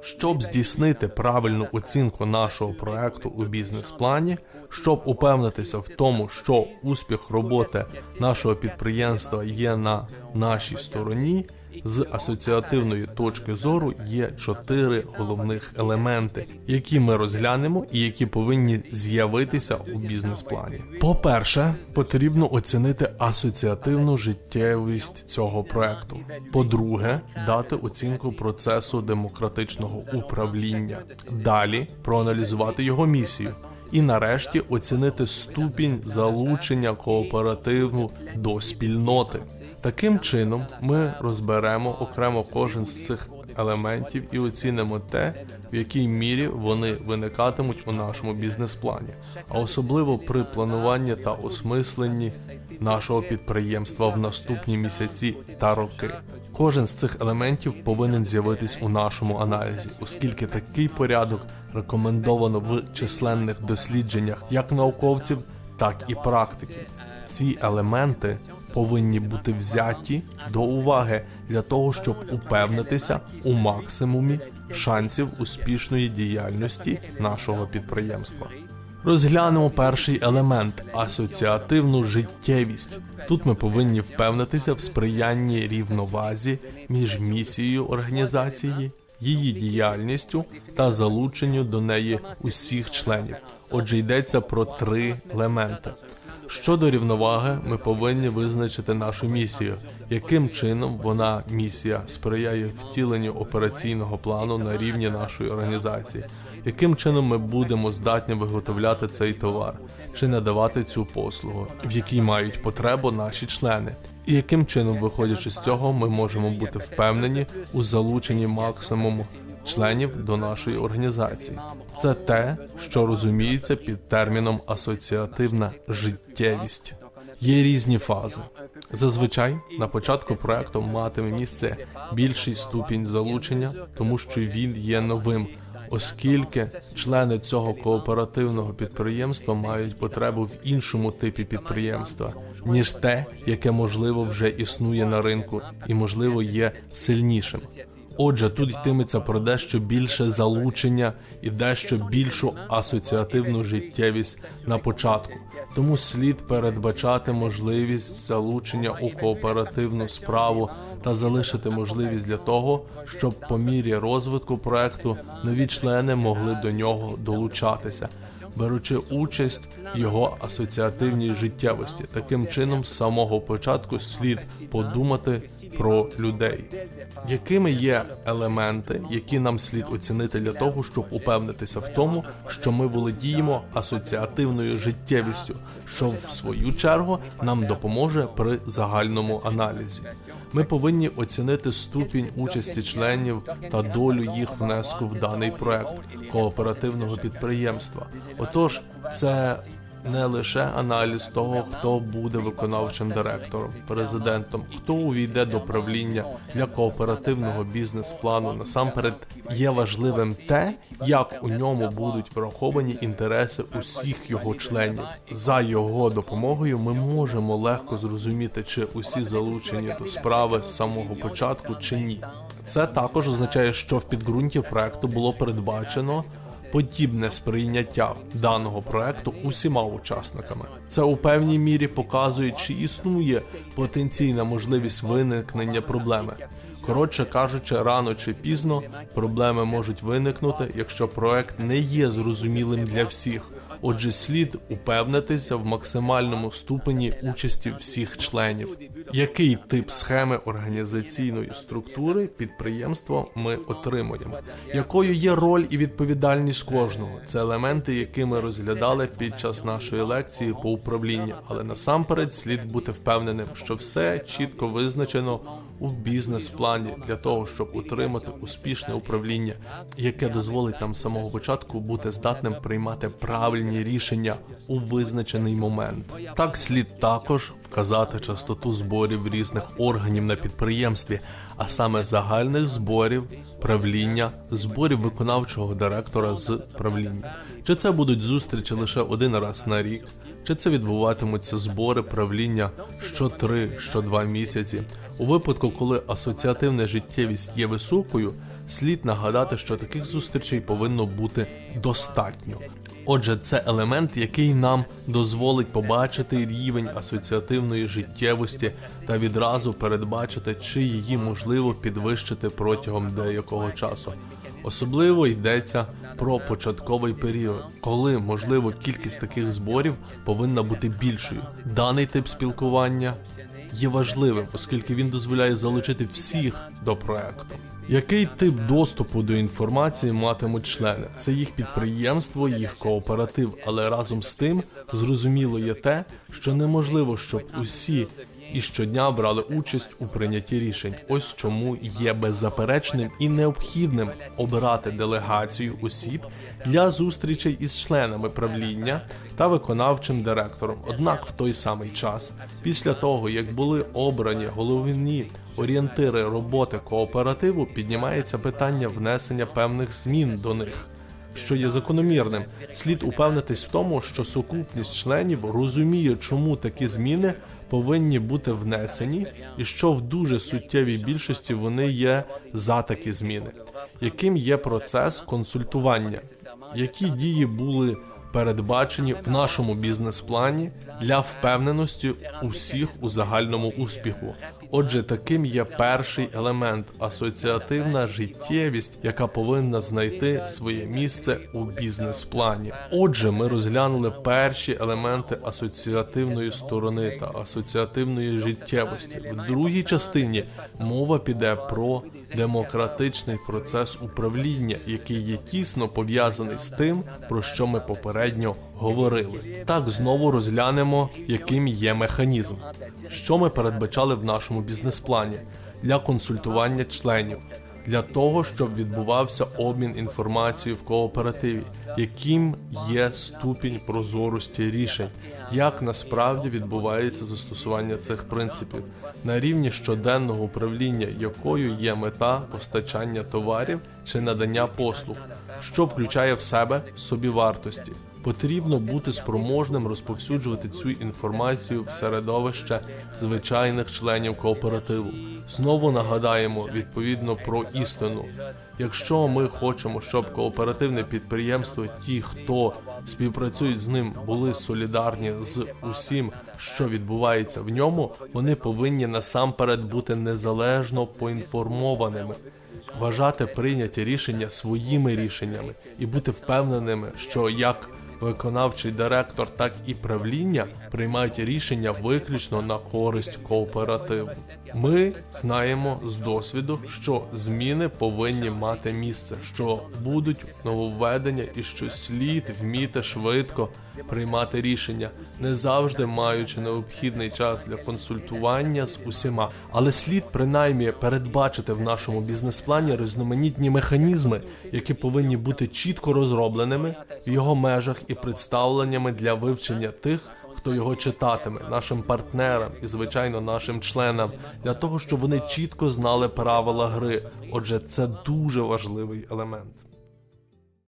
Щоб здійснити правильну оцінку нашого проекту у бізнес-плані, щоб упевнитися в тому, що успіх роботи нашого підприємства є на нашій стороні, з асоціативної точки зору є чотири головних елементи, які ми розглянемо і які повинні з'явитися у бізнес-плані. По-перше, потрібно оцінити асоціативну життєвість цього проекту. По-друге, дати оцінку процесу демократичного управління. Далі проаналізувати його місію. І нарешті оцінити ступінь залучення кооперативу до спільноти. Таким чином, ми розберемо окремо кожен з цих елементів і оцінимо те, в якій мірі вони виникатимуть у нашому бізнес-плані, а особливо при плануванні та осмисленні нашого підприємства в наступні місяці та роки. Кожен з цих елементів повинен з'явитись у нашому аналізі, оскільки такий порядок рекомендовано в численних дослідженнях як науковців, так і практиків. Ці елементи повинні бути взяті до уваги для того, щоб упевнитися у максимумі шансів успішної діяльності нашого підприємства. Розглянемо перший елемент асоціативну життєвість. Тут ми повинні впевнитися в сприянні рівновазі між місією організації, її діяльністю та залученню до неї усіх членів. Отже, йдеться про три елементи. Щодо рівноваги, ми повинні визначити нашу місію, яким чином вона місія сприяє втіленню операційного плану на рівні нашої організації, яким чином ми будемо здатні виготовляти цей товар? Чи надавати цю послугу, в якій мають потребу наші члени. І яким чином, виходячи з цього, ми можемо бути впевнені у залученні максимуму членів до нашої організації. Це те, що розуміється під терміном асоціативна життєвість. Є різні фази. Зазвичай на початку проекту матиме місце більший ступінь залучення, тому що він є новим, оскільки члени цього кооперативного підприємства мають потребу в іншому типі підприємства, ніж те, яке можливо вже існує на ринку і можливо є сильнішим. Отже, тут йтиметься про дещо більше залучення і дещо більшу асоціативну життєвість на початку. Тому слід передбачати можливість залучення у кооперативну справу та залишити можливість для того, щоб по мірі розвитку проекту нові члени могли до нього долучатися. Беручи участь його асоціативній життєвості, таким чином з самого початку слід подумати про людей, якими є елементи, які нам слід оцінити для того, щоб упевнитися в тому, що ми володіємо асоціативною життєвістю, що в свою чергу нам допоможе при загальному аналізі. Ми повинні оцінити ступінь участі членів та долю їх внеску в даний проект кооперативного підприємства. Отож, це не лише аналіз того, хто буде виконавчим директором, президентом, хто увійде до правління для кооперативного бізнес-плану. Насамперед є важливим те, як у ньому будуть враховані інтереси усіх його членів. За його допомогою ми можемо легко зрозуміти, чи усі залучені до справи з самого початку чи ні. Це також означає, що в підґрунті проекту було передбачено подібне сприйняття даного проекту усіма учасниками. Це у певній мірі показує, чи існує потенційна можливість виникнення проблеми. Коротше кажучи, рано чи пізно проблеми можуть виникнути, якщо проект не є зрозумілим для всіх. Отже, слід упевнитися в максимальному ступені участі всіх членів. Який тип схеми організаційної структури підприємства ми отримуємо? Якою є роль і відповідальність кожного? Це елементи, які ми розглядали під час нашої лекції по управлінню, але насамперед слід бути впевненим, що все чітко визначено у бізнес-плані для того, щоб утримати успішне управління, яке дозволить нам з самого початку бути здатним приймати правильні рішення у визначений момент. Так слід також вказати частоту зборів різних органів на підприємстві, а саме загальних зборів, правління, зборів виконавчого директора з правління. Чи це будуть зустрічі лише один раз на рік? Чи це відбуватимуться збори правління що 3, що 2 місяці. У випадку, коли асоціативна життєвість є високою, слід нагадати, що таких зустрічей повинно бути достатньо. Отже, це елемент, який нам дозволить побачити рівень асоціативної життєвості та відразу передбачити, чи її можливо підвищити протягом деякого часу. Особливо йдеться про початковий період, коли можливо кількість таких зборів повинна бути більшою. Даний тип спілкування є важливим, оскільки він дозволяє залучити всіх до проекту. Який тип доступу до інформації матимуть члени? Це їх підприємство, їх кооператив, але разом з тим зрозуміло є те, що неможливо, щоб усі і щодня брали участь у прийнятті рішень. Ось чому є беззаперечним і необхідним обирати делегацію осіб для зустрічей із членами правління та виконавчим директором. Однак в той самий час, після того як були обрані головні орієнтири роботи кооперативу, піднімається питання внесення певних змін до них що є закономірним. Слід упевнитись в тому, що сукупність членів розуміє, чому такі зміни повинні бути внесені, і що в дуже суттєвій більшості вони є за такі зміни. Яким є процес консультування? Які дії були передбачені в нашому бізнес-плані для впевненості усіх у загальному успіху? Отже, таким є перший елемент асоціативна життєвість, яка повинна знайти своє місце у бізнес-плані. Отже, ми розглянули перші елементи асоціативної сторони та асоціативної життєвості. В другій частині мова піде про демократичний процес управління, який є тісно пов'язаний з тим, про що ми попередньо говорили. Так знову розглянемо, яким є механізм, що ми передбачали в нашому бізнес-плані? Для консультування членів. Для того щоб відбувався обмін інформацією в кооперативі, яким є ступінь прозорості рішень, як насправді відбувається застосування цих принципів? На рівні щоденного управління, якою є мета постачання товарів чи надання послуг, що включає в себе собівартості. Потрібно бути спроможним розповсюджувати цю інформацію в середовище звичайних членів кооперативу. Знову нагадаємо відповідно про істину. Якщо ми хочемо, щоб кооперативне підприємство, ті, хто співпрацюють з ним, були солідарні з усім, що відбувається в ньому, вони повинні насамперед бути незалежно поінформованими вважати прийняті рішення своїми рішеннями і бути впевненими, що як виконавчий директор, так і правління приймають рішення виключно на користь кооперативу. Ми знаємо з досвіду, що зміни повинні мати місце, що будуть нововведення і що слід вміти швидко приймати рішення, не завжди маючи необхідний час для консультування з усіма, але слід принаймні передбачити в нашому бізнес-плані різноманітні механізми, які повинні бути чітко розробленими в його межах і представленнями для вивчення тих. Хто його читатиме, нашим партнерам і, звичайно, нашим членам, для того, щоб вони чітко знали правила гри. Отже, це дуже важливий елемент.